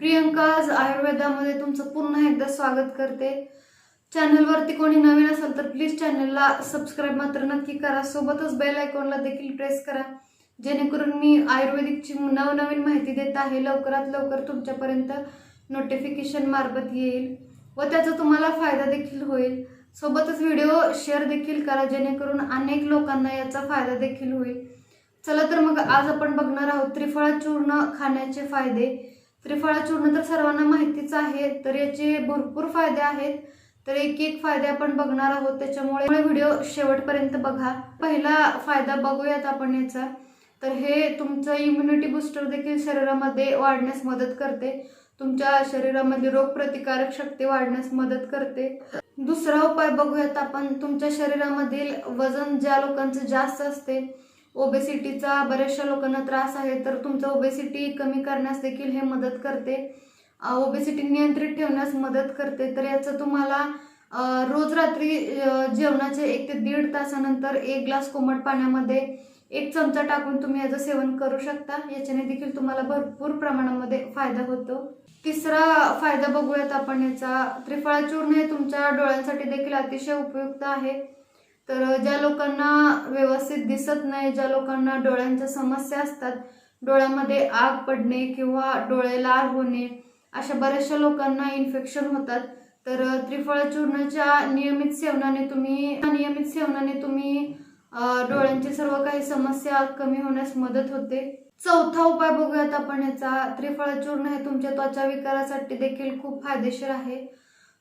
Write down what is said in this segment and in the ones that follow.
प्रियंकाज आयुर्वेदामध्ये तुमचं पुन्हा एकदा स्वागत करते. चॅनलवरती कोणी नवीन असेल तर प्लीज चॅनलला सबस्क्राईब मात्र नक्की करा. सोबतच बेल आयकॉनला देखील प्रेस करा. जेणेकरून मी आयुर्वेदिकची नवनवीन माहिती देत आहे. लवकरात लवकर तुमच्यापर्यंत नोटिफिकेशन मार्फत येईल व त्याचा तुम्हाला फायदा देखील होईल. सोबतच व्हिडिओ शेअर देखील करा. जेणेकरून अनेक लोकांना याचा फायदा देखील होईल. चला तर मग आज आपण बघणार आहोत त्रिफळा चूर्ण खाण्याचे फायदे. त्रिफळा चूर्ण तर सर्वांना माहितीच आहे तर याचे भरपूर फायदे आहेत. तर एक एक फायदे आपण बघणार आहोत त्याच्यामुळे व्हिडिओ शेवटपर्यंत बघा. पहिला फायदा बघूयात आपण याचा. तर हे तुमचं इम्युनिटी बुस्टर देखील शरीरामध्ये वाढण्यास मदत करते. तुमच्या शरीरामध्ये रोगप्रतिकारक शक्ती वाढण्यास मदत करते. दुसरा उपाय बघूयात आपण. तुमच्या शरीरामधील वजन ज्या लोकांचं जास्त असते ओबेसिटीचा बऱ्याचशा लोकांना त्रास आहे तर तुमचं ओबेसिटी कमी करण्यास देखील हे मदत करते. ओबेसिटी नियंत्रित ठेवण्यास मदत करते. तर याचं तुम्हाला रोज रात्री जेवणाचे एक ते दीड तासानंतर एक ग्लास कोमट पाण्यामध्ये एक चमचा टाकून तुम्ही याचं सेवन करू शकता. याच्याने देखील तुम्हाला भरपूर प्रमाणामध्ये फायदा होतो. तिसरा फायदा बघूयात आपण याचा. त्रिफळा चूर्ण हे तुमच्या डोळ्यांसाठी देखील अतिशय उपयुक्त आहे. तर ज्या लोकांना व्यवस्थित दिसत नाही ज्या लोकांना डोळ्यांच्या समस्या असतात डोळ्यामध्ये आग पडणे किंवा डोळे लाल होणे अशा बऱ्याचशा लोकांना इन्फेक्शन होतात. तर त्रिफळ चूर्णाच्या नियमित सेवनाने तुम्ही नियमित सेवनाने तुम्ही डोळ्यांची सर्व काही समस्या कमी होण्यास मदत होते. चौथा उपाय बघूयात आपण याचा. त्रिफळ चूर्ण हे तुमच्या त्वचा विकारासाठी देखील खूप फायदेशीर आहे.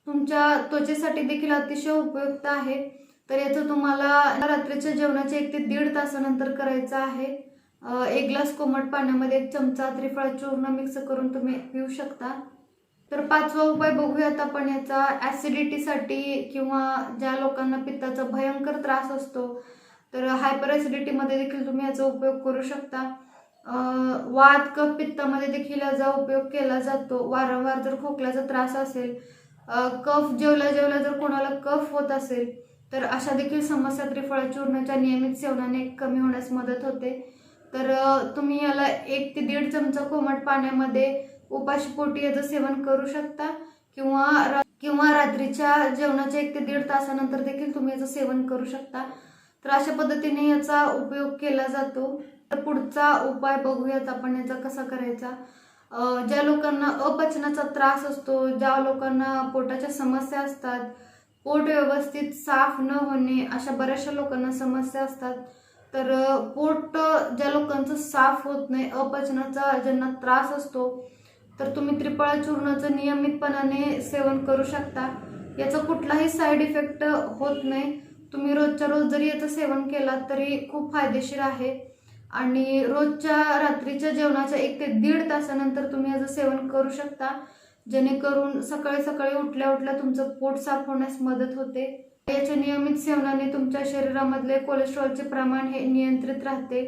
तुमच्या त्वचेसाठी देखील अतिशय उपयुक्त आहे. तर याचं तुम्हाला रात्रीच्या जेवणाच्या एक ते दीड तासानंतर करायचं आहे. एक ग्लास कोमट पाण्यामध्ये एक चमचा त्रिफळा चूर्ण मिक्स करून तुम्ही पिऊ शकता. तर पाचवा उपाय बघूयात आपण याचा. ॲसिडिटीसाठी किंवा ज्या लोकांना पित्ताचा भयंकर त्रास असतो तर हायपर ॲसिडिटीमध्ये देखील तुम्ही याचा उपयोग करू शकता. वात कफ पित्तामध्ये देखील याचा उपयोग केला जातो. वारंवार जर खोकल्याचा त्रास असेल कफ जेवल्या जेवल्या जर कोणाला कफ होत असेल तर अशा देखील समस्या त्रिफळा चूर्णाच्या नियमित सेवनाने कमी होण्यास मदत होते. तर तुम्ही याला एक ते दीड चमचा कोमट पाण्यामध्ये उपाशीपोटी याचं सेवन करू शकता किंवा रा- किंवा रात्रीच्या जेवणाच्या एक ते दीड तासानंतर देखील तुम्ही याचं सेवन करू शकता. तर अशा पद्धतीने याचा उपयोग केला जातो. तर पुढचा उपाय बघूयात आपण याचा कसा करायचा. ज्या लोकांना अपचनाचा त्रास असतो ज्या लोकांना पोटाच्या समस्या असतात पोट व्यवस्थित साफ न होणे अशा बऱ्याचशा लोकांना समस्या असतात. तर पोट ज्या लोकांचं साफ होत नाही अपचनाचा ज्यांना त्रास असतो तर तुम्ही त्रिपळा चूर्णाचं नियमितपणाने सेवन करू शकता. याचा कुठलाही साईड इफेक्ट होत नाही. तुम्ही रोजच्या रोज जरी याचं सेवन केलात तरी खूप फायदेशीर आहे. आणि रोजच्या रात्रीच्या जेवणाच्या एक ते दीड तासानंतर तुम्ही याचं सेवन करू शकता. जेणेकरून सकाळी सकाळी उठल्या उठल्या तुमचं पोट साफ होण्यास मदत होते. याच्या नियमित सेवनाने तुमच्या शरीरामधले कोलेस्ट्रॉलचे प्रमाण हे नियंत्रित राहते.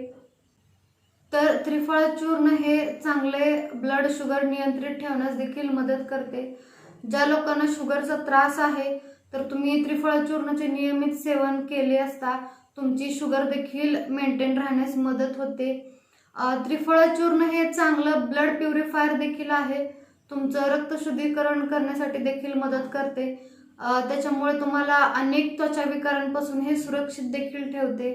तर त्रिफळ चूर्ण हे चांगले ब्लड शुगर नियंत्रित ठेवण्यास देखील मदत करते. ज्या लोकांना शुगरचा त्रास आहे तर तुम्ही त्रिफळ चूर्णाचे नियमित सेवन केले असता तुमची शुगर देखील मेंटेन राहण्यास मदत होते. त्रिफळ चूर्ण हे चांगलं ब्लड प्युरिफायर देखील आहे. तुमचं रक्त शुद्धीकरण करण्यासाठी देखील मदत करते. त्याच्यामुळे तुम्हाला अनेक त्वचा विकारांपासून हे सुरक्षित देखील ठेवते.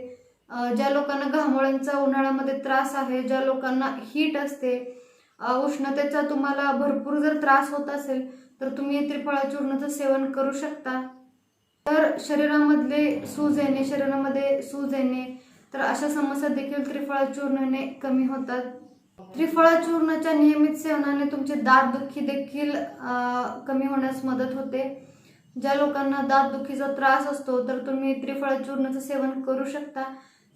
ज्या लोकांना घामोळ्यांचा उन्हाळ्यामध्ये त्रास आहे ज्या लोकांना हीट असते उष्णतेचा तुम्हाला भरपूर जर त्रास होत असेल तर तुम्ही त्रिफळा चूर्णाचं सेवन करू शकता. तर शरीरामधले सूज येणे शरीरामध्ये सूज येणे तर अशा समस्या देखील त्रिफळा चूर्णाने कमी होतात. त्रिफळा चूर्णाच्या नियमित सेवनाने तुमचे दात दुखी देखील कमी होण्यास मदत होते. ज्या लोकांना दात दुखीचा त्रास असतो तर तुम्ही त्रिफळा चूर्णाचं सेवन करू शकता.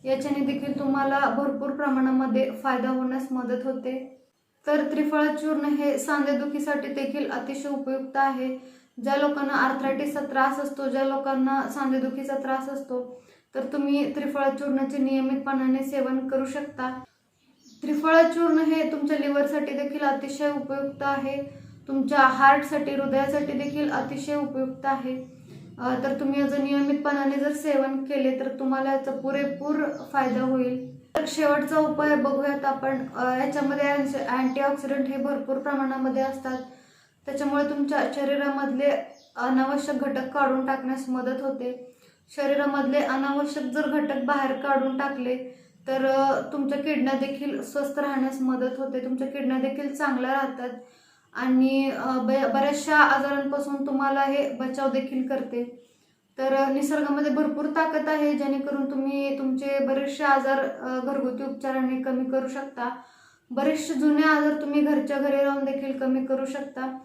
याच्याने देखील तुम्हाला भरपूर प्रमाणामध्ये फायदा होण्यास मदत होते. तर त्रिफळा चूर्ण हे सांधेदुखीसाठी देखील अतिशय उपयुक्त आहे. ज्या लोकांना आर्थरायटिसचा त्रास असतो ज्या लोकांना सांधेदुखीचा त्रास असतो तर तुम्ही त्रिफळा चूर्णाचे नियमितपणाने सेवन करू शकता. त्रिफळा चूर्ण हे तुमच्या लिव्हरसाठी देखील अतिशय उपयुक्त आहे. तुमच्या हार्टसाठी हृदयासाठी देखील अतिशय उपयुक्त आहे. तर तुम्ही याचं नियमितपणाने जर सेवन केले तर तुम्हाला याचा पुरेपूर फायदा होईल. तर शेवटचा उपाय बघूयात आपण. याच्यामध्ये अँटीऑक्सिडंट हे भरपूर प्रमाणामध्ये असतात. त्याच्यामुळे तुमच्या शरीरामधले अनावश्यक घटक काढून टाकण्यास मदत होते. शरीरामधले अनावश्यक जर घटक बाहेर काढून टाकले तर तुमच्या किडण्या देखील स्वस्थ राहण्यास मदत होते. तुमच्या किडण्या देखील चांगल्या राहतात. आणि ब- बऱ्याचशा आजारांपासून तुम्हाला हे बचाव देखील करते. तर निसर्गामध्ये भरपूर ताकद आहे जेणेकरून तुम्ही तुमचे बरेचसे आजार घरगुती उपचाराने कमी करू शकता. बरेचसे जुने आजार तुम्ही घरच्या घरी राहून देखील कमी करू शकता.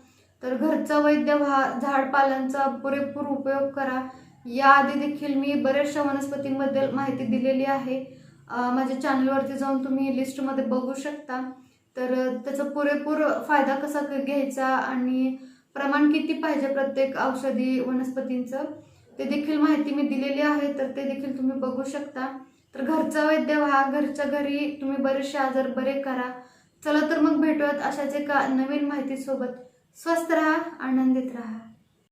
तर घरचा वैद्य व्हा झाडपालांचा पुरेपूर उपयोग करा. याआधी देखील मी बऱ्याचशा वनस्पतींबद्दल माहिती दिलेली आहे. माझ्या चॅनलवरती जाऊन तुम्ही लिस्टमध्ये बघू शकता. तर त्याचा पुरेपूर फायदा कसा घ्यायचा आणि प्रमाण किती पाहिजे प्रत्येक औषधी वनस्पतींचं ते देखील माहिती मी दिलेली आहे तर ते देखील तुम्ही बघू शकता. तर घरचा वैद्य व्हा घरच्या घरी तुम्ही बरेचसे आजार बरे करा. चला तर मग भेटूयात अशाच एका नवीन माहितीसोबत. स्वस्त राहा आनंदित राहा.